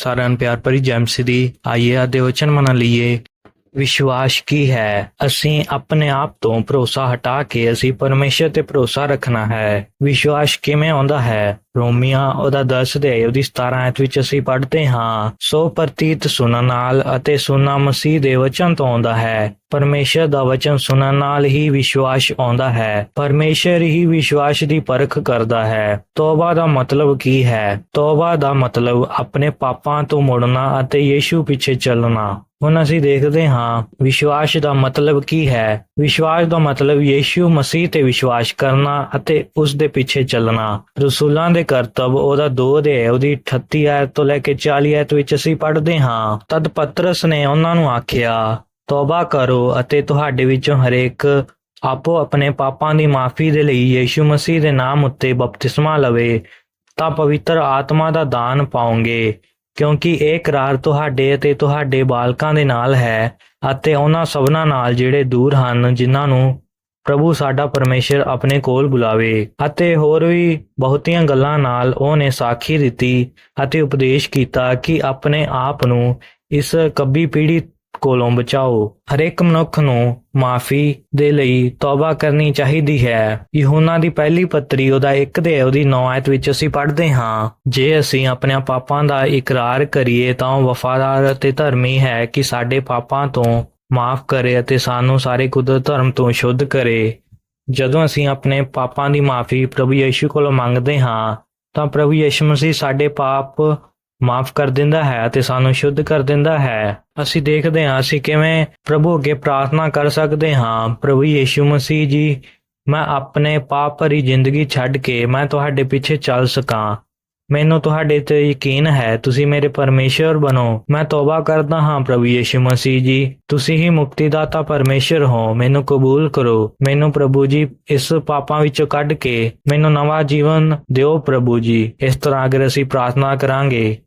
ਸਾਰਿਆਂ ਨੂੰ ਪਿਆਰ ਭਰੀ ਜੈ ਮਸੀਹ ਦੀ ਆइए ਅੱਜ ਦੇ ਵਚਨ ਮਨਾ ਲਈਏ। ਵਿਸ਼ਵਾਸ ਕੀ ਹੈ? ਅਸੀਂ ਆਪਣੇ ਆਪ ਤੋਂ ਭਰੋਸਾ ਹਟਾ ਕੇ ਅਸੀਂ ਪਰਮੇਸ਼ਰ ਤੇ ਭਰੋਸਾ ਰੱਖਣਾ ਹੈ। ਵਿਸ਼ਵਾਸ ਕਿਵੇਂ ਆਉਂਦਾ ਹੈ? ਰੋਮੀਆਂ ਉਹਦਾ 10 ਦੇ ਉਹਦੀ 17 ਆਇਤ ਵਿੱਚ ਅਸੀਂ ਪੜ੍ਹਦੇ ਹਾਂ, ਸੋ ਪ੍ਰਤੀਤ ਸੁਣਨ ਨਾਲ ਅਤੇ ਸੁਣਨਾ ਮਸੀਹ ਦੇ ਵਚਨ ਤੋਂ ਆਉਂਦਾ ਹੈ। ਪਰਮੇਸ਼ਰ ਦਾ ਵਚਨ ਸੁਣਨ ਨਾਲ ਹੀ ਵਿਸ਼ਵਾਸ ਆਉਂਦਾ ਹੈ। ਪਰਮੇਸ਼ਰ ਹੀ ਵਿਸ਼ਵਾਸ ਦੀ ਪਰਖ ਕਰਦਾ ਹੈ। ਤੋਬਾ ਦਾ ਮਤਲਬ ਕੀ ਹੈ? ਤੋਬਾ ਦਾ ਮਤਲਬ ਆਪਣੇ ਪਾਪਾਂ ਤੋਂ ਮੁੜਨਾ ਅਤੇ ਯੀਸ਼ੂ ਪਿੱਛੇ ਚੱਲਣਾ। ਹੁਣ ਅਸੀਂ ਦੇਖਦੇ ਹਾਂ ਵਿਸ਼ਵਾਸ ਦਾ ਮਤਲਬ ਕੀ ਹੈ। ਵਿਸ਼ਵਾਸ ਦਾ ਮਤਲਬ ਯੀਸ਼ੂ ਮਸੀਹ ਤੇ ਵਿਸ਼ਵਾਸ ਕਰਨਾ ਅਤੇ ਉਸ ਦੇ ਪਿੱਛੇ ਚੱਲਣਾ। ਰਸੂਲਾਂ ਦੇ ਕਰਤੱਵ ਉਹਦਾ ਦੋ ਦੇ ਉਹਦੀ 38 ਆਇਤ ਤੋਂ ਲੈ ਕੇ 40 ਆਇਤ ਵਿੱਚ ਅਸੀਂ ਪੜ੍ਹਦੇ ਹਾਂ। ਤਦ ਪਤਰਸ ਨੇ ਉਹਨਾਂ ਨੂੰ ਆਖਿਆ, ਤੋਬਾ ਕਰੋ ਅਤੇ ਤੁਹਾਡੇ ਵਿੱਚੋਂ ਹਰੇਕ ਆਪੋ ਆਪਣੇ ਪਾਪਾਂ ਦੀ ਮਾਫੀ ਦੇ ਲਈ ਯੀਸ਼ੂ ਮਸੀਹ ਦੇ ਨਾਮ ਉੱਤੇ ਬਪਤਿਸਮਾ ਲਵੇ, ਤਾਂ ਪਵਿੱਤਰ ਆਤਮਾ ਦਾ ਦਾਨ ਪਾਓਗੇ। ਕਿਉਂਕਿ ਇਹ ਕਰਾਰ ਤੁਹਾਡੇ ਅਤੇ ਤੁਹਾਡੇ ਬਾਲਕਾਂ ਦੇ ਨਾਲ ਹੈ ਅਤੇ ਉਹਨਾਂ ਸਭਨਾਂ ਨਾਲ ਜਿਹੜੇ ਦੂਰ ਹਨ, ਜਿਨ੍ਹਾਂ ਨੂੰ ਪ੍ਰਭੂ ਸਾਡਾ ਪਰਮੇਸ਼ਰ ਆਪਣੇ ਕੋਲ ਬੁਲਾਵੇ। ਅਤੇ ਹੋਰ ਵੀ ਬਹੁਤੀਆਂ ਗੱਲਾਂ ਨਾਲ ਉਹਨੇ ਸਾਖੀ ਦਿੱਤੀ ਅਤੇ ਉਪਦੇਸ਼ ਕੀਤਾ ਕਿ ਆਪਣੇ ਆਪ ਨੂੰ ਇਸ ਕੱਬੀ ਪੀੜ੍ਹੀ ਕੋਲੋਂ ਬਚਾਓ। ਹਰੇਕ ਮਨੁੱਖ ਨੂੰ ਮਾਫੀ ਦੇ ਲਈ ਤੌਬਾ ਕਰਨੀ ਚਾਹੀਦੀ ਹੈ। ਯਹੋਨਾ ਦੀ ਪਹਿਲੀ ਪੱਤਰੀ ਉਹਦਾ 1 ਦੇ ਉਹਦੀ 9 ਆਇਤ ਵਿੱਚ ਅਸੀਂ ਪੜ੍ਹਦੇ ਹਾਂ, ਜੇ ਅਸੀਂ ਆਪਣੇ ਪਾਪਾਂ ਦਾ ਇਕਰਾਰ ਕਰੀਏ ਤਾਂ ਉਹ ਵਫਾਦਾਰ ਅਤੇ ਧਰਮੀ ਹੈ ਕਿ ਸਾਡੇ ਪਾਪਾਂ ਤੋਂ ਮਾਫ ਕਰੇ ਅਤੇ ਸਾਨੂੰ ਸਾਰੇ ਕੁਦਰਤ ਧਰਮ ਤੋਂ ਸ਼ੁੱਧ ਕਰੇ। ਜਦੋਂ ਅਸੀਂ ਆਪਣੇ ਪਾਪਾਂ ਦੀ ਮਾਫੀ ਪ੍ਰਭੂ ਯੀਸ਼ੂ ਕੋਲੋਂ ਮੰਗਦੇ ਹਾਂ, ਤਾਂ ਪ੍ਰਭੂ ਯੀਸ਼ੂ ਮਸੀਹ ਸਾਡੇ ਪਾਪ ਮਾਫ ਕਰ ਦਿੰਦਾ ਹੈ ਅਤੇ ਸਾਨੂੰ ਸ਼ੁੱਧ ਕਰ ਦਿੰਦਾ ਹੈ। ਅਸੀਂ ਦੇਖਦੇ ਹਾਂ, ਅਸੀਂ ਕਿਵੇਂ ਪ੍ਰਭੂ ਅੱਗੇ ਪ੍ਰਾਰਥਨਾ ਕਰ ਸਕਦੇ ਹਾਂ। ਪ੍ਰਭੂ ਯੀਸ਼ੂ ਮਸੀਹ ਜੀ, ਮੈਂ ਆਪਣੇ ਪਾਪ ਭਰੀ ਜ਼ਿੰਦਗੀ ਛੱਡ ਕੇ ਮੈਂ ਤੁਹਾਡੇ ਪਿੱਛੇ ਚੱਲ ਸਕਾਂ। ਮੈਨੂੰ ਤੁਹਾਡੇ ਤੇ ਯਕੀਨ ਹੈ, ਤੁਸੀਂ ਮੇਰੇ ਪਰਮੇਸ਼ਰ ਬਣੋ। ਮੈਂ ਤੋਬਾ ਕਰਦਾ ਹਾਂ, ਪ੍ਰਭੂ ਯੀਸ਼ੂ ਮਸੀਹ ਜੀ। ਤੁਸੀਂ ਹੀ ਮੁਕਤੀਦਾਤਾ ਪਰਮੇਸ਼ਰ ਹੋ, ਮੈਨੂੰ ਕਬੂਲ ਕਰੋ। ਮੈਨੂੰ ਪ੍ਰਭੂ ਜੀ, ਇਸ ਪਾਪਾਂ ਵਿੱਚੋਂ ਕੱਢ ਕੇ ਮੈਨੂੰ ਨਵਾਂ ਜੀਵਨ ਦਿਓ ਪ੍ਰਭੂ ਜੀ। ਇਸ ਤਰ੍ਹਾਂ ਅਗਰ ਅਸੀਂ ਪ੍ਰਾਰਥਨਾ ਕਰਾਂਗੇ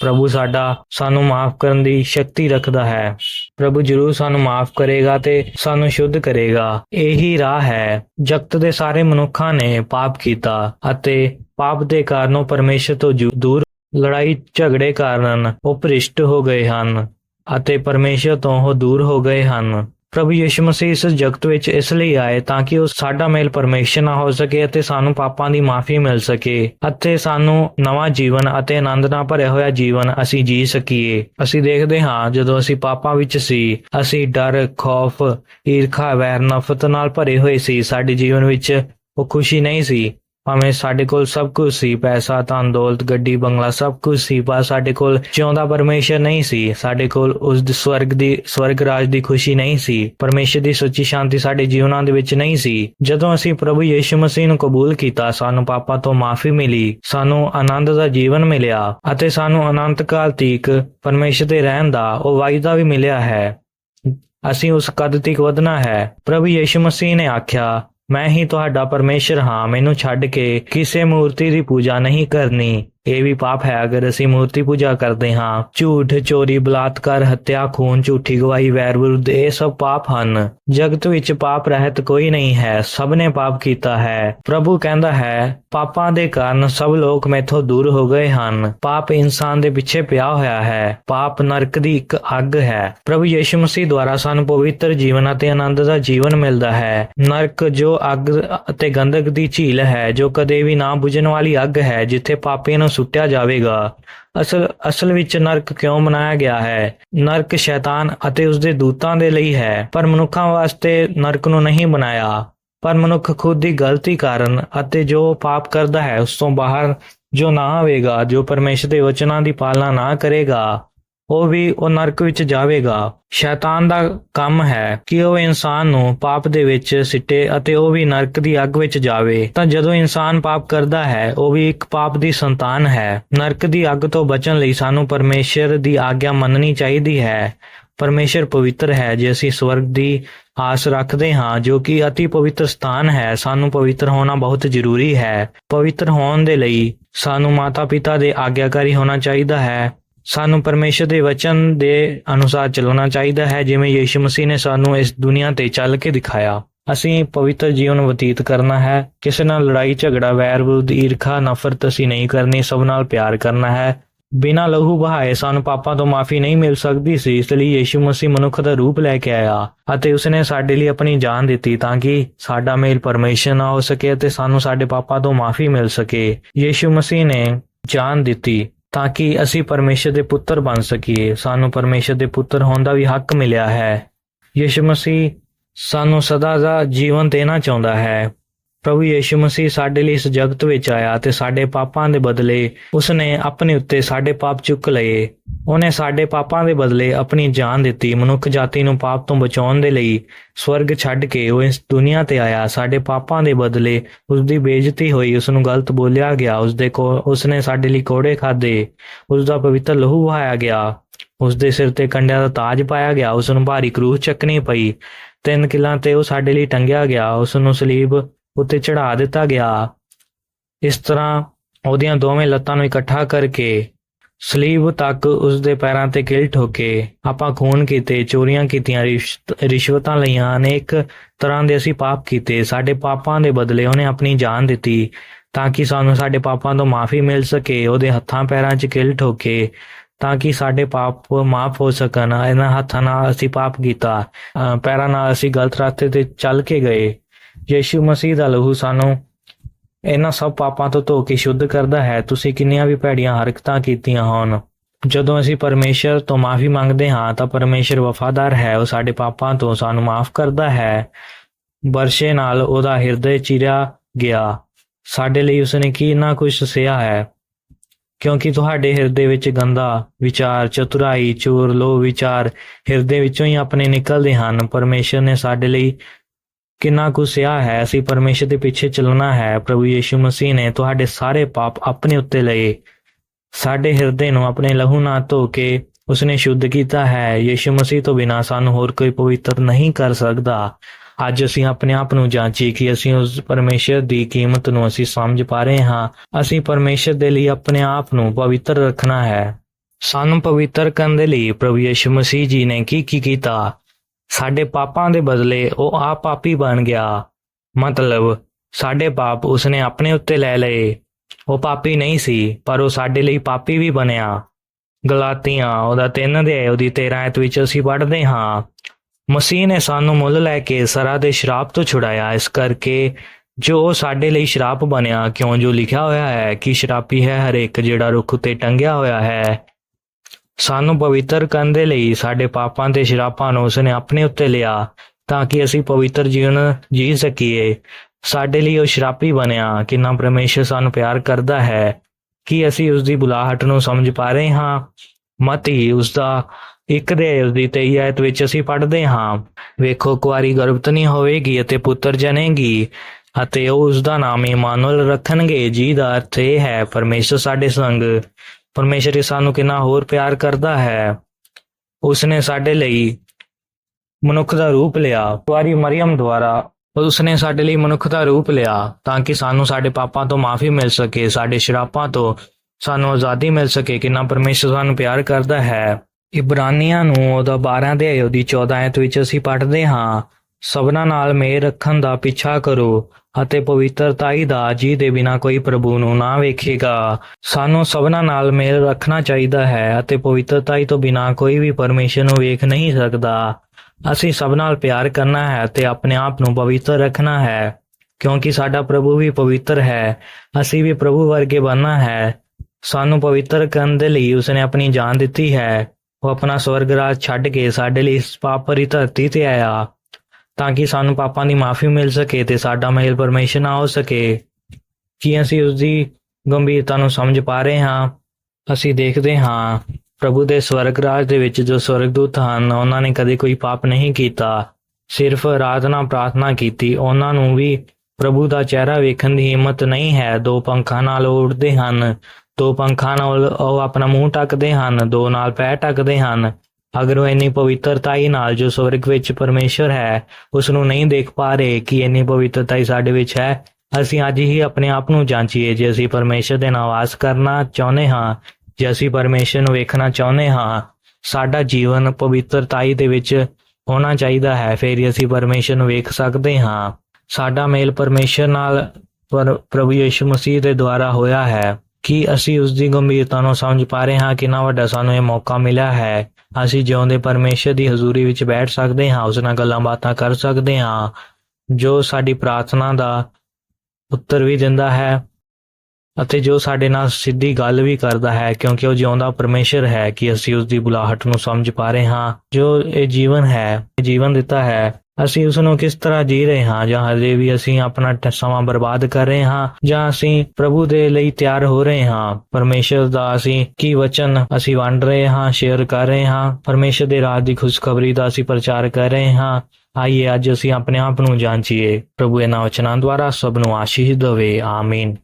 ਪ੍ਰਭੂ ਸਾਡਾ ਸਾਨੂੰ ਮਾਫ ਕਰਨ ਦੀ ਸ਼ਕਤੀ ਰੱਖਦਾ ਹੈ। ਪ੍ਰਭੂ ਜਰੂਰ ਸਾਨੂੰ ਮਾਫ ਕਰੇਗਾ ਤੇ ਸਾਨੂੰ ਸ਼ੁੱਧ ਕਰੇਗਾ। ਇਹੀ ਰਾਹ ਹੈ, ਜਗਤ ਦੇ ਸਾਰੇ ਮਨੁੱਖਾਂ ਨੇ ਪਾਪ ਕੀਤਾ ਅਤੇ ਪਾਪ ਦੇ ਕਾਰਨੋਂ ਪਰਮੇਸ਼ਰ ਤੋਂ ਦੂਰ ਲੜਾਈ ਝਗੜੇ ਕਾਰਨ ਉਹ ਭ੍ਰਿਸ਼ਟ ਹੋ ਗਏ ਹਨ ਅਤੇ ਪਰਮੇਸ਼ਰ ਤੋਂ ਉਹ ਦੂਰ ਹੋ ਗਏ ਹਨ। ਪ੍ਰਭੂ ਯਿਸੂ ਮਸੀਹ ਇਸ ਜਗਤ ਵਿੱਚ ਇਸ ਲਈ ਆਏ ਤਾਂ ਕਿ ਉਹ ਸਾਡਾ ਮੇਲ ਪਰਮੇਸ਼ਰ ਨਾਲ ਹੋ ਸਕੇ ਅਤੇ ਸਾਨੂੰ ਪਾਪਾਂ ਦੀ ਮਾਫੀ ਮਿਲ ਸਕੇ ਅਤੇ ਸਾਨੂੰ ਨਵਾਂ ਜੀਵਨ ਅਤੇ ਆਨੰਦ ਨਾਲ ਭਰਿਆ ਹੋਇਆ ਜੀਵਨ ਅਸੀਂ ਜੀ ਸਕੀਏ। ਅਸੀਂ ਦੇਖਦੇ ਹਾਂ ਜਦੋਂ ਅਸੀਂ ਪਾਪਾਂ ਵਿੱਚ ਸੀ, ਅਸੀਂ ਡਰ, ਖੌਫ, ਈਰਖਾ, ਵੈਰ, ਨਫ਼ਰਤ ਨਾਲ ਭਰੇ ਹੋਏ ਸੀ, ਸਾਡੇ ਜੀਵਨ ਵਿੱਚ ਉਹ ਖੁਸ਼ੀ ਨਹੀਂ ਸੀ। ਭਾਵੇਂ ਸਾਡੇ ਕੋਲ ਸਭ ਕੁਝ ਸੀ, ਪੈਸਾ, ਧਨ, ਦੌਲਤ, ਗੱਡੀ, ਬੰਗਲਾ, ਸਭ ਕੁਝ ਸੀ, ਪਰ ਸਾਡੇ ਕੋਲ ਜਿਉਂਦਾ ਪਰਮੇਸ਼ਰ ਨਹੀਂ ਸੀ। ਸਾਡੇ ਕੋਲ ਉਸ ਦੇ ਸਵਰਗ ਦੀ, ਸਵਰਗ ਰਾਜ ਦੀ ਖੁਸ਼ੀ ਨਹੀਂ ਸੀ। ਪਰਮੇਸ਼ਰ ਦੀ ਸੱਚੀ ਸ਼ਾਂਤੀ ਸਾਡੇ ਜੀਵਨਾਂ ਦੇ ਵਿੱਚ ਨਹੀਂ ਸੀ। ਜਦੋਂ ਅਸੀਂ ਪ੍ਰਭੂ ਯੀਸ਼ੂ ਮਸੀਹ ਨੂੰ ਕਬੂਲ ਕੀਤਾ, ਸਾਨੂੰ ਪਾਪਾਂ ਤੋਂ ਮਾਫੀ ਮਿਲੀ, ਸਾਨੂੰ ਆਨੰਦ ਦਾ ਜੀਵਨ ਮਿਲਿਆ ਅਤੇ ਸਾਨੂੰ ਅਨੰਤ ਕਾਲ ਤੀਕ ਪਰਮੇਸ਼ਰ ਦੇ ਰਹਿਣ ਦਾ ਉਹ ਵਾਅਦਾ ਵੀ ਮਿਲਿਆ ਹੈ। ਅਸੀਂ ਉਸ ਕਦ ਤੱਕ ਵਧਣਾ ਹੈ? ਪ੍ਰਭੂ ਯੀਸ਼ੂ ਮਸੀਹ ਨੇ ਆਖਿਆ ਮੈਂ ਹੀ ਤੁਹਾਡਾ ਪਰਮੇਸ਼ਰ ਹਾਂ ਮੈਨੂੰ ਛੱਡ ਕੇ ਕਿਸੇ ਮੂਰਤੀ ਦੀ ਪੂਜਾ ਨਹੀਂ ਕਰਨੀ। ਇਹ ਵੀ ਪਾਪ ਹੈ, ਅਗਰ ਅਸੀਂ ਮੂਰਤੀ ਪੂਜਾ ਕਰਦੇ ਹਾਂ। ਝੂਠ, ਚੋਰੀ, ਬਲਾਤਕਾਰ, ਹੱਤਿਆ, ਖੂਨ, ਝੂਠੀ ਗਵਾਹੀ, ਵੈਰ ਵਿਰੁੱਧ, ਇਹ ਸਭ ਪਾਪ ਹਨ। ਜਗਤ ਵਿੱਚ ਪਾਪ ਰਹਿਤ ਕੋਈ ਨਹੀਂ ਹੈ, ਸਭ ਨੇ ਪਾਪ ਕੀਤਾ ਹੈ। ਪ੍ਰਭੂ ਕਹਿੰਦਾ ਹੈ, ਪਾਪਾਂ ਦੇ ਕਾਰਨ ਸਭ ਲੋਕ ਮੈਥੋਂ ਦੂਰ ਹੋ ਗਏ ਹਨ। ਪਾਪ ਇਨਸਾਨ ਦੇ ਪਿੱਛੇ ਪਿਆ ਹੋਇਆ ਹੈ। ਪਾਪ ਨਰਕ ਦੀ ਇੱਕ ਅੱਗ ਹੈ। ਪ੍ਰਭੂ ਯਿਸੂ ਮਸੀਹ ਦੁਆਰਾ ਸਾਨੂੰ ਪਵਿੱਤਰ ਜੀਵਨ ਅਤੇ ਆਨੰਦ ਦਾ ਜੀਵਨ ਮਿਲਦਾ ਹੈ। ਨਰਕ ਜੋ ਅੱਗ ਅਤੇ ਗੰਧਕ ਦੀ ਝੀਲ ਹੈ, ਜੋ ਕਦੇ ਵੀ ਨਾ ਬੁਝਣ ਵਾਲੀ ਅੱਗ ਹੈ, ਜਿੱਥੇ ਪਾਪੀਆਂ ਨੂੰ ਸੁੱਟਿਆ ਜਾਵੇਗਾ। ਅਸਲ ਅਸਲ ਵਿੱਚ ਨਰਕ ਕਿਉਂ ਬਣਾਇਆ ਗਿਆ ਹੈ? ਨਰਕ ਸ਼ੈਤਾਨ ਅਤੇ ਉਸਦੇ ਦੂਤਾਂ ਦੇ ਲਈ ਹੈ, ਪਰ ਮਨੁੱਖਾਂ ਵਾਸਤੇ ਨਰਕ ਨੂੰ ਨਹੀਂ ਬਣਾਇਆ ਪਰ ਮਨੁੱਖ ਖੁਦ ਦੀ ਗਲਤੀ ਕਾਰਨ ਅਤੇ ਜੋ ਪਾਪ ਕਰਦਾ ਹੈ, ਉਸ ਤੋਂ ਬਾਹਰ ਜੋ ਨਾ ਆਵੇਗਾ, ਜੋ ਪਰਮੇਸ਼ਰ ਦੇ ਵਚਨਾਂ ਦੀ ਪਾਲਣਾ ਨਾ ਕਰੇਗਾ। ਉਹ ਵੀ ਉਹ ਨਰਕ ਵਿੱਚ ਜਾਵੇਗਾ। ਸ਼ੈਤਾਨ ਦਾ ਕੰਮ ਹੈ ਕਿ ਉਹ ਇਨਸਾਨ ਨੂੰ ਪਾਪ ਦੇ ਵਿੱਚ ਸਿੱਟੇ ਅਤੇ ਉਹ ਵੀ ਨਰਕ ਦੀ ਅੱਗ ਵਿੱਚ ਜਾਵੇ। ਤਾਂ ਜਦੋਂ ਇਨਸਾਨ ਪਾਪ ਕਰਦਾ ਹੈ, ਉਹ ਵੀ ਇੱਕ ਪਾਪ ਦੀ ਸੰਤਾਨ ਹੈ। ਨਰਕ ਦੀ ਅੱਗ ਤੋਂ ਬਚਣ ਲਈ ਸਾਨੂੰ ਪਰਮੇਸ਼ਰ ਦੀ ਆਗਿਆ ਮੰਨਣੀ ਚਾਹੀਦੀ ਹੈ। ਪਰਮੇਸ਼ਰ ਪਵਿੱਤਰ ਹੈ, ਜੇ ਅਸੀਂ ਸਵਰਗ ਦੀ ਆਸ ਰੱਖਦੇ ਹਾਂ, ਜੋ ਕਿ ਅਤੀ ਪਵਿੱਤਰ ਸਥਾਨ ਹੈ, ਸਾਨੂੰ ਪਵਿੱਤਰ ਹੋਣਾ ਬਹੁਤ ਜ਼ਰੂਰੀ ਹੈ। ਪਵਿੱਤਰ ਹੋਣ ਦੇ ਲਈ ਸਾਨੂੰ ਮਾਤਾ-ਪਿਤਾ ਦੇ ਆਗਿਆਕਾਰੀ ਹੋਣਾ ਚਾਹੀਦਾ ਹੈ। ਸਾਨੂੰ ਪਰਮੇਸ਼ਰ ਦੇ ਵਚਨ ਦੇ ਅਨੁਸਾਰ ਚੱਲਣਾ ਚਾਹੀਦਾ ਹੈ, ਜਿਵੇਂ ਯੀਸ਼ੂ ਮਸੀਹ ਨੇ ਸਾਨੂੰ ਇਸ ਦੁਨੀਆ ਤੇ ਚੱਲ ਕੇ ਦਿਖਾਇਆ। ਅਸੀਂ ਪਵਿੱਤਰ ਜੀਵਨ ਬਤੀਤ ਕਰਨਾ ਹੈ, ਕਿਸੇ ਨਾਲ ਲੜਾਈ, ਝਗੜਾ, ਵੈਰ ਵਿਰੋਧ ਈਰਖਾ, ਨਫ਼ਰਤ ਅਸੀਂ ਨਹੀਂ ਕਰਨੀ, ਸਭ ਨਾਲ ਪਿਆਰ ਕਰਨਾ ਹੈ। ਬਿਨਾਂ ਲਹੂ ਬਹਾਏ ਸਾਨੂੰ ਪਾਪਾਂ ਤੋਂ ਮਾਫੀ ਨਹੀਂ ਮਿਲ ਸਕਦੀ ਸੀ, ਇਸ ਲਈ ਯੀਸ਼ੂ ਮਸੀਹ ਮਨੁੱਖ ਦਾ ਰੂਪ ਲੈ ਕੇ ਆਇਆ ਅਤੇ ਉਸਨੇ ਸਾਡੇ ਲਈ ਆਪਣੀ ਜਾਨ ਦਿੱਤੀ ਤਾਂ ਕਿ ਸਾਡਾ ਮੇਲ ਪਰਮੇਸ਼ਰ ਨਾਲ ਹੋ ਸਕੇ ਅਤੇ ਸਾਨੂੰ ਸਾਡੇ ਪਾਪਾਂ ਤੋਂ ਮਾਫੀ ਮਿਲ ਸਕੇ। ਯੀਸ਼ੂ ਮਸੀਹ ਨੇ ਜਾਨ ਦਿੱਤੀ। ਤਾਂ ਕਿ ਅਸੀਂ ਪਰਮੇਸ਼ਰ ਦੇ ਪੁੱਤਰ ਬਣ ਸਕੀਏ। ਸਾਨੂੰ ਪਰਮੇਸ਼ਰ ਦੇ ਪੁੱਤਰ ਹੋਣ ਦਾ ਵੀ ਹੱਕ ਮਿਲਿਆ ਹੈ। ਯੀਸ਼ੂ ਮਸੀਹ ਸਾਨੂੰ ਸਦਾ ਦਾ ਜੀਵਨ ਦੇਣਾ ਚਾਹੁੰਦਾ ਹੈ। ਪ੍ਰਭੂ ਯੀਸ਼ੂ ਮਸੀਹ ਸਾਡੇ ਲਈ ਇਸ ਜਗਤ ਵਿੱਚ ਆਇਆ ਤੇ ਸਾਡੇ ਪਾਪਾਂ ਦੇ ਬਦਲੇ ਉਸਨੇ ਆਪਣੇ ਉੱਤੇ ਸਾਡੇ ਪਾਪ ਚੁੱਕ ਲਏ। ਉਹਨੇ ਸਾਡੇ ਪਾਪਾਂ ਦੇ ਬਦਲੇ ਆਪਣੀ ਜਾਨ ਦਿੱਤੀ, ਮਨੁੱਖ ਜਾਤੀ ਨੂੰ ਪਾਪ ਤੋਂ ਬਚਾਉਣ ਦੇ ਲਈ ਸਵਰਗ ਛੱਡ ਕੇ ਉਹ ਇਸ ਦੁਨੀਆ ਤੇ ਆਇਆ। ਸਾਡੇ ਪਾਪਾਂ ਦੇ ਬਦਲੇ ਉਸ ਦੀ ਬੇਇੱਜ਼ਤੀ ਹੋਈ ਉਸ ਨੂੰ ਗਲਤ ਬੋਲਿਆ ਗਿਆ ਉਸ ਦੇ ਕੋ, ਉਸਨੇ ਸਾਡੇ ਲਈ ਕੋੜੇ ਖਾਦੇ ਉਸ ਦਾ ਪਵਿੱਤਰ ਲਹੂ ਵਹਾਇਆ ਗਿਆ ਉਸ ਦੇ ਸਿਰ ਤੇ ਕੰਡਿਆਂ ਦਾ ਤਾਜ ਪਾਇਆ ਗਿਆ ਉਸ ਨੂੰ ਭਾਰੀ ਕਰੂਸ ਚੱਕਣੀ ਪਈ, ਤਿੰਨ ਕਿਲਾਂ ਤੇ ਉਹ ਸਾਡੇ ਲਈ ਟੰਗਿਆ ਗਿਆ ਉਸ ਨੂੰ ਸਲੀਬ ਉੱਤੇ ਚੜਾ ਦਿੱਤਾ ਗਿਆ। ਇਸ ਤਰ੍ਹਾਂ ਉਹਦੀਆਂ ਦੋਵੇਂ ਲੱਤਾਂ ਨੂੰ ਇਕੱਠਾ ਕਰਕੇ ਸਲੀਬ ਤੱਕ ਉਸ ਦੇ ਪੈਰਾਂ ਤੇ ਕਿਲ ਠੋਕੇ। ਆਪਾਂ ਖੂਨ ਕੀਤੇ, ਚੋਰੀਆਂ ਕੀਤੀਆਂ, ਰਿਸ਼ਤ- ਰਿਸ਼ਵਤਾਂ ਲਈਆਂ, ਅਨੇਕ ਤਰ੍ਹਾਂ ਦੇ ਅਸੀਂ ਪਾਪ ਕੀਤੇ। ਸਾਡੇ ਪਾਪਾਂ ਦੇ ਬਦਲੇ ਉਹਨੇ ਆਪਣੀ ਜਾਨ ਦਿੱਤੀ ਤਾਂ ਕਿ ਸਾਨੂੰ ਸਾਡੇ ਪਾਪਾਂ ਤੋਂ ਮਾਫੀ ਮਿਲ ਸਕੇ। ਉਹਦੇ ਹੱਥਾਂ ਪੈਰਾਂ 'ਚ ਕਿਲ ਠੋਕੇ ਤਾਂ ਕਿ ਸਾਡੇ ਪਾਪ ਮਾਫ ਹੋ ਸਕਣ। ਇਹਨਾਂ ਹੱਥਾਂ ਨਾਲ ਅਸੀਂ ਪਾਪ ਕੀਤਾ। ਅਹ ਪੈਰਾਂ ਨਾਲ ਅਸੀਂ ਗਲਤ ਰਸਤੇ ਤੇ ਚੱਲ ਕੇ ਗਏ। ਯੀਸ਼ੂ ਮਸੀਹ ਦਾ ਲਹੂ ਸਾਨੂੰ ਇਹਨਾਂ ਸਭ ਪਾਪਾਂ ਤੋਂ ਧੋ ਕੇ ਸ਼ੁੱਧ ਕਰਦਾ ਹੈ। ਤੁਸੀਂ ਕਿੰਨੀਆਂ ਵੀ ਭੈੜੀਆਂ ਹਰਕਤਾਂ ਕੀਤੀਆਂ ਹੋਣ। ਜਦੋਂ ਅਸੀਂ ਪਰਮੇਸ਼ਰ ਤੋਂ ਮਾਫੀ ਮੰਗਦੇ ਹਾਂ, ਤਾਂ ਪਰਮੇਸ਼ਰ ਵਫਾਦਾਰ ਹੈ। ਉਹ ਸਾਡੇ ਪਾਪਾਂ ਤੋਂ ਸਾਨੂੰ ਮਾਫ ਕਰਦਾ ਹੈ। ਵਰਸ਼ੇ ਨਾਲ ਉਹਦਾ ਹਿਰਦੇ ਚੀਰਿਆ ਗਿਆ। ਸਾਡੇ ਲਈ ਉਸਨੇ ਕੀ ਨਾ ਕੁਝ ਸਿਆ ਹੈ। ਕਿਉਂਕਿ ਤੁਹਾਡੇ ਹਿਰਦੇ ਵਿੱਚ ਗੰਦਾ ਵਿਚਾਰ, ਚਤੁਰਾਈ, ਚੋਰ ਲੋ ਵਿਚਾਰ ਹਿਰਦੇ ਵਿੱਚੋਂ ਹੀ ਆਪਣੇ ਨਿਕਲਦੇ ਹਨ। ਪਰਮੇਸ਼ਰ ਨੇ ਸਾਡੇ ਲਈ ਕਿੰਨਾ ਕੁ ਸਿਆ ਹੈ, ਅਸੀਂ ਪਰਮੇਸ਼ਰ ਦੇ ਪਿੱਛੇ ਚੱਲਣਾ ਹੈ, ਪ੍ਰਭੂ ਯੀਸ਼ੂ ਮਸੀਹ ਨੇ ਤੁਹਾਡੇ ਸਾਰੇ ਪਾਪ ਆਪਣੇ ਉੱਤੇ ਲਏ। ਸਾਡੇ ਹਿਰਦੇ ਨੂੰ ਆਪਣੇ ਲਹੂ ਨਾਲ ਧੋ ਕੇ ਉਸਨੇ ਸ਼ੁੱਧ ਕੀਤਾ ਹੈ। ਯੀਸ਼ੂ ਮਸੀਹ ਤੋਂ ਬਿਨਾ ਸਾਨੂੰ ਹੋਰ ਕੋਈ ਪਵਿੱਤਰ ਨਹੀਂ ਕਰ ਸਕਦਾ। ਅੱਜ ਅਸੀਂ ਆਪਣੇ ਆਪ ਨੂੰ ਜਾਂਚੀਏ ਕਿ ਅਸੀਂ ਉਸ ਪਰਮੇਸ਼ਰ ਦੀ ਕੀਮਤ ਨੂੰ ਅਸੀਂ ਸਮਝ ਪਾ ਰਹੇ ਹਾਂ। ਅਸੀਂ ਪਰਮੇਸ਼ਰ ਦੇ ਲਈ ਆਪਣੇ ਆਪ ਨੂੰ ਪਵਿੱਤਰ ਰੱਖਣਾ ਹੈ। ਸਾਨੂੰ ਪਵਿੱਤਰ ਕਰਨ ਦੇ ਲਈ ਪ੍ਰਭੂ ਯੀਸ਼ੂ ਮਸੀਹ ਜੀ ਨੇ ਕੀ ਕੀ ਕੀਤਾ? ਸਾਡੇ ਪਾਪਾਂ ਦੇ ਬਦਲੇ ਉਹ ਆਪ ਪਾਪੀ ਬਣ ਗਿਆ। ਮਤਲਬ, ਸਾਡੇ ਪਾਪ ਉਸਨੇ ਆਪਣੇ ਉੱਤੇ ਲੈ ਲਏ। ਉਹ ਪਾਪੀ ਨਹੀਂ ਸੀ, ਪਰ ਉਹ ਸਾਡੇ ਲਈ ਪਾਪੀ ਵੀ ਬਣਿਆ। ਗਲਾਤੀਆਂ, ਉਹਦਾ 3 ਦੇ ਉਹਦੀ 13 ਐਤ ਵਿੱਚ ਅਸੀਂ ਪੜ੍ਹਦੇ ਹਾਂ। ਮਸੀਹ ਨੇ ਸਾਨੂੰ ਮੁੱਲ ਲੈ ਕੇ ਸਰਾ ਦੇ ਸ਼ਰਾਪ ਤੋਂ ਛੁਡਾਇਆ। ਇਸ ਕਰਕੇ ਜੋ ਸਾਡੇ ਲਈ ਸ਼ਰਾਪ ਬਣਿਆ, ਕਿਉਂ ਜੋ ਲਿਖਿਆ ਹੋਇਆ ਹੈ ਕਿ ਸ਼ਰਾਪੀ ਹੈ ਹਰ ਇੱਕ ਜਿਹੜਾ ਰੁੱਖ ਉੱਤੇ ਟੰਗਿਆ ਹੋਇਆ ਹੈ। ਸਾਨੂੰ ਪਵਿੱਤਰ ਕਰਨ ਦੇ ਲਈ ਸਾਡੇ ਪਾਪਾਂ ਤੇ ਸ਼ਰਾਪਾਂ ਨੂੰ ਉਸਨੇ ਆਪਣੇ ਉੱਤੇ ਲਿਆ ਤਾਂ ਕਿ ਅਸੀਂ ਪਵਿੱਤਰ ਜੀਵਨ ਜੀ ਸਕੀਏ। ਸਾਡੇ ਲਈ ਉਹ ਸ਼ਰਾਪੀ ਬਣਿਆ ਕਿੰਨਾ ਪਰਮੇਸ਼ਰ ਸਾਨੂੰ ਪਿਆਰ ਕਰਦਾ ਹੈ ਕਿ ਅਸੀਂ ਉਸ ਦੀ ਬੁਲਾਹਟ ਨੂੰ ਸਮਝ ਪਾ ਰਹੇ ਹਾਂ। ਮਤੀ ਉਸ ਦਾ ਇੱਕ ਦੇ ਉਸ ਦੀ 23 ਆਇਤ ਵਿੱਚ ਅਸੀਂ ਪੜ੍ਹਦੇ ਹਾਂ, ਵੇਖੋ, ਕੁਆਰੀ ਗਰਭਤਨੀ ਹੋਵੇਗੀ ਅਤੇ ਪੁੱਤਰ ਜਨੇਗੀ ਅਤੇ ਉਹ ਉਸ ਦਾ ਨਾਮ ਇਮਾਨੁਅਲ ਰੱਖਣਗੇ। ਜੀ ਦਾ ਅਰਥ ਇਹ ਹੈ, ਪਰਮੇਸ਼ਰ ਸਾਡੇ ਸੰਗ ਪਰਮੇਸ਼ਰ ਸਾਨੂੰ ਕਿੰਨਾ ਹੋਰ ਪਿਆਰ ਕਰਦਾ ਹੈ। ਉਸਨੇ ਸਾਡੇ ਲਈ ਮਨੁੱਖ ਦਾ ਰੂਪ ਲਿਆ। ਕੁਆਰੀ ਮਰੀਮ ਦੁਆਰਾ ਉਸਨੇ ਸਾਡੇ ਲਈ ਮਨੁੱਖ ਦਾ ਰੂਪ ਲਿਆ ਤਾਂ ਕਿ ਸਾਨੂੰ ਸਾਡੇ ਪਾਪਾਂ ਤੋਂ ਮਾਫੀ ਮਿਲ ਸਕੇ, ਸਾਡੇ ਸ਼ਰਾਪਾਂ ਤੋਂ ਸਾਨੂੰ ਆਜ਼ਾਦੀ ਮਿਲ ਸਕੇ। ਕਿੰਨਾ ਪਰਮੇਸ਼ਰ ਸਾਨੂੰ ਪਿਆਰ ਕਰਦਾ ਹੈ। ਇਬਰਾਨੀਆਂ ਨੂੰ ਉਹਦਾ 12 ਦੇ ਉਹਦੀ 14 ਐਤ ਵਿੱਚ ਅਸੀਂ ਪੜ੍ਹਦੇ ਹਾਂ। ਸਭਨਾਂ ਨਾਲ ਮੇਲ ਰੱਖਣ ਦਾ ਪਿੱਛਾ ਕਰੋ ਅਤੇ ਪਵਿੱਤਰਤਾਈ ਦਾ ਜੀ ਦੇ ਬਿਨਾ ਕੋਈ ਪ੍ਰਭੂ ਨੂੰ ਨਾ ਵੇਖੇਗਾ। ਸਾਨੂੰ ਸਭਨਾਂ ਨਾਲ ਮੇਲ ਰੱਖਣਾ ਚਾਹੀਦਾ ਹੈ ਅਤੇ ਪਵਿੱਤਰਤਾਈ ਤੋਂ ਬਿਨਾ ਕੋਈ ਵੀ ਪਰਮੇਸ਼ਰ ਨੂੰ ਵੇਖ ਨਹੀਂ ਸਕਦਾ। ਅਸੀਂ ਸਭ ਨਾਲ ਪਿਆਰ ਕਰਨਾ ਹੈ ਤੇ ਆਪਣੇ ਆਪ ਨੂੰ ਪਵਿੱਤਰ ਰੱਖਣਾ ਹੈ। ਕਿਉਂਕਿ ਸਾਡਾ ਪ੍ਰਭੂ ਵੀ ਪਵਿੱਤਰ ਹੈ, ਅਸੀਂ ਵੀ ਪ੍ਰਭੂ ਵਰਗੇ ਬਣਨਾ ਹੈ। ਸਾਨੂੰ ਪਵਿੱਤਰ ਕਰਨ ਦੇ ਲਈ ਉਸਨੇ ਆਪਣੀ ਜਾਨ ਦਿੱਤੀ ਹੈ। ਉਹ ਆਪਣਾ ਸਵਰਗ ਰਾਜ ਛੱਡ ਕੇ ਸਾਡੇ ਲਈ ਇਸ ਪਾਪ ਭਰੀ ਧਰਤੀ ਤੇ ਆਇਆ। ਤਾਂ ਕਿ ਸਾਨੂੰ ਪਾਪਾਂ ਦੀ ਮਾਫੀ ਮਿਲ ਸਕੇ ਤੇ ਸਾਡਾ ਮੇਲ ਪਰਮੇਸ਼ਰ ਨਾਲ ਹੋ ਸਕੇ। ਕੀ ਅਸੀਂ ਉਸ ਦੀ ਗੰਭੀਰਤਾ ਨੂੰ ਸਮਝ ਪਾ ਰਹੇ ਹਾਂ? ਅਸੀਂ ਦੇਖਦੇ ਹਾਂ। ਪ੍ਰਭੂ ਦੇ ਸਵਰਗ ਰਾਜ ਦੇ ਵਿੱਚ ਜੋ ਸਵਰਗਦੂਤ ਹਨ, ਉਹਨਾਂ ਨੇ ਕਦੇ ਕੋਈ ਪਾਪ ਨਹੀਂ ਕੀਤਾ। ਸਿਰਫ ਆਰਾਧਨਾ, ਪ੍ਰਾਰਥਨਾ ਕੀਤੀ। ਉਹਨਾਂ ਨੂੰ ਵੀ ਪ੍ਰਭੂ ਦਾ ਚਿਹਰਾ ਵੇਖਣ ਦੀ ਹਿੰਮਤ ਨਹੀਂ ਹੈ। ਦੋ ਪੰਖਾਂ ਨਾਲ ਉਹ ਉੱਡਦੇ ਹਨ। ਦੋ ਪੰਖਾਂ ਨਾਲ ਉਹ ਆਪਣਾ ਮੂੰਹ ਟੱਕਦੇ ਹਨ। ਦੋ ਨਾਲ ਪੈਰ ਟੱਕਦੇ ਹਨ। ਅਗਰ ਉਹ ਇੰਨੀ ਪਵਿੱਤਰਤਾਈ ਨਾਲ ਜੋ ਸਵਰਗ ਵਿੱਚ ਪਰਮੇਸ਼ਰ ਹੈ ਉਸ ਨੂੰ ਨਹੀਂ ਦੇਖ ਪਾ ਰਹੇ ਕਿ ਇੰਨੀ ਪਵਿੱਤਰਤਾਈ ਸਾਡੇ ਵਿੱਚ ਹੈ, ਅਸੀਂ ਅੱਜ ਹੀ ਆਪਣੇ ਆਪ ਨੂੰ ਜਾਂਚੀਏ ਜੇ ਅਸੀਂ ਪਰਮੇਸ਼ਰ ਦੇ ਨਾਲ ਵਾਸ ਕਰਨਾ ਚਾਹੁੰਦੇ ਹਾਂ, ਜੇ ਅਸੀਂ ਪਰਮੇਸ਼ਰ ਨੂੰ ਵੇਖਣਾ ਚਾਹੁੰਦੇ ਹਾਂ, ਸਾਡਾ ਜੀਵਨ ਪਵਿੱਤਰਤਾਈ ਦੇ ਵਿੱਚ ਹੋਣਾ ਚਾਹੀਦਾ ਹੈ, ਫਿਰ ਅਸੀਂ ਪਰਮੇਸ਼ਰ ਨੂੰ ਵੇਖ ਸਕਦੇ ਹਾਂ। ਸਾਡਾ ਮੇਲ ਪਰਮੇਸ਼ਰ ਨਾਲ ਪ੍ਰਭੂ ਯਿਸੂ ਮਸੀਹ ਦੇ ਦੁਆਰਾ ਹੋਇਆ ਹੈ। ਕੀ ਅਸੀਂ ਉਸ ਦੀ ਗੰਭੀਰਤਾ ਨੂੰ ਸਮਝ ਪਾ ਰਹੇ ਹਾਂ ਕਿੰਨਾ ਵੱਡਾ ਸਾਨੂੰ ਇਹ ਮੌਕਾ ਮਿਲਿਆ ਹੈ। ਅਸੀਂ ਜਿਉਂਦੇ ਪਰਮੇਸ਼ਰ ਦੀ ਹਜ਼ੂਰੀ ਵਿੱਚ ਬੈਠ ਸਕਦੇ ਹਾਂ, ਉਸ ਨਾਲ ਗੱਲਾਂ ਬਾਤਾਂ ਕਰ ਸਕਦੇ ਹਾਂ, ਜੋ ਸਾਡੀ ਪ੍ਰਾਰਥਨਾ ਦਾ ਉੱਤਰ ਵੀ ਦਿੰਦਾ ਹੈ ਅਤੇ ਜੋ ਸਾਡੇ ਨਾਲ ਸਿੱਧੀ ਗੱਲ ਵੀ ਕਰਦਾ ਹੈ, ਕਿਉਂਕਿ ਉਹ ਜਿਉਂਦਾ ਪਰਮੇਸ਼ਰ ਹੈ ਕਿ ਅਸੀਂ ਉਸ ਦੀ ਬੁਲਾਹਟ ਨੂੰ ਸਮਝ ਪਾ ਰਹੇ ਹਾਂ। ਜੋ ਇਹ ਜੀਵਨ ਹੈ, ਇਹ ਜੀਵਨ ਦਿੱਤਾ ਹੈ ਅਸੀਂ ਉਸ ਨੂੰ ਕਿਸ ਤਰ੍ਹਾਂ ਜੀ ਰਹੇ ਹਾਂ? ਜਾਂ ਹਜੇ ਵੀ ਅਸੀਂ ਆਪਣਾ ਸਮਾਂ ਬਰਬਾਦ ਕਰ ਰਹੇ ਹਾਂ? ਜਾਂ ਅਸੀਂ ਪ੍ਰਭੂ ਦੇ ਲਈ ਤਿਆਰ ਹੋ ਰਹੇ ਹਾਂ? ਪਰਮੇਸ਼ਰ ਦਾ ਅਸੀਂ ਕੀ ਵਚਨ ਅਸੀਂ ਵੰਡ ਰਹੇ ਹਾਂ ਸ਼ੇਅਰ ਕਰ ਰਹੇ ਹਾਂ? ਪਰਮੇਸ਼ਰ ਦੇ ਰਾਜ ਦੀ ਖੁਸ਼ਖਬਰੀ ਦਾ ਅਸੀਂ ਪ੍ਰਚਾਰ ਕਰ ਰਹੇ ਹਾਂ? ਆਈਏ, ਅੱਜ ਅਸੀਂ ਆਪਣੇ ਆਪ ਨੂੰ ਜਾਂਚੀਏ ਪ੍ਰਭੂ ਇਹਨਾਂ ਵਚਨਾਂ ਦੁਆਰਾ ਸਭ ਨੂੰ ਆਸ਼ੀਸ਼ ਦੇਵੇ। ਆਮੀਨ।